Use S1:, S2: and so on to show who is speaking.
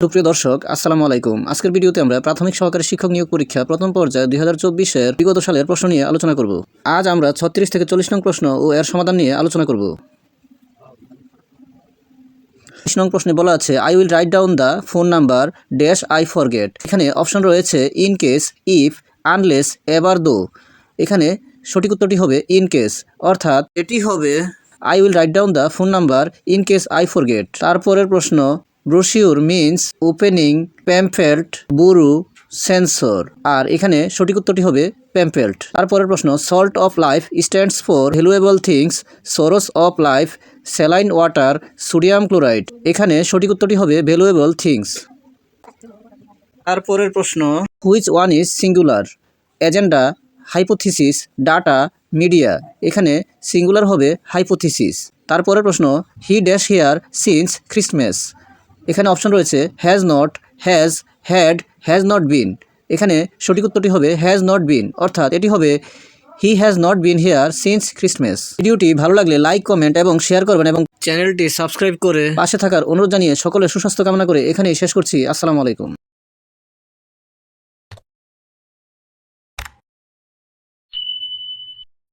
S1: সুপ্রিয় দর্শক, আসসালামু আলাইকুম। আজকের ভিডিওতে আমরা প্রাথমিক সহকারী শিক্ষক নিয়োগ পরীক্ষা প্রথম পর্যায়ে দুই হাজার চব্বিশের বিগত সালের প্রশ্ন নিয়ে আলোচনা করব। আজ আমরা ছত্রিশ থেকে চল্লিশ নং প্রশ্ন ও এর সমাধান নিয়ে আলোচনা করব। বিশ নং প্রশ্নে বলা আছে I will write down the phone number dash I forget এখানে অপশন রয়েছে ইন কেস ইফ আনলেস এবার দো এখানে সঠিক উত্তরটি হবে ইন কেস অর্থাৎ, এটি হবে I will write down the phone number in case I forget তারপরের প্রশ্ন ব্রোশিওর মিন্স ওপেনিং প্যাম্পেল্ট বুরু সেন্সর। আর এখানে সঠিক উত্তরটি হবে প্যাম্পেল্ট তারপরের প্রশ্ন salt of life stands for valuable things source of life saline water sodium chloride এখানে সঠিক উত্তরটি হবে ভ্যালুয়েবল থিংস তারপরের প্রশ্ন which one is singular agenda hypothesis data media এখানে সিঙ্গুলার হবে হাইপোথিসিস তারপরের প্রশ্ন he dash here since Christmas এখানে অপশন রয়েছে has not has had has not been এখানে সঠিক উত্তরটি হবে হ্যাজ নট বিন অর্থাৎ এটি হবে he has not been here since Christmas ভিডিওটি ভালো লাগলে লাইক কমেন্ট এবং শেয়ার করবেন এবং চ্যানেলটি সাবস্ক্রাইব করে পাশে থাকার অনুরোধ জানিয়ে সকলে সুস্বাস্থ্য কামনা করে এখানেই শেষ করছি। আসসালামু আলাইকুম।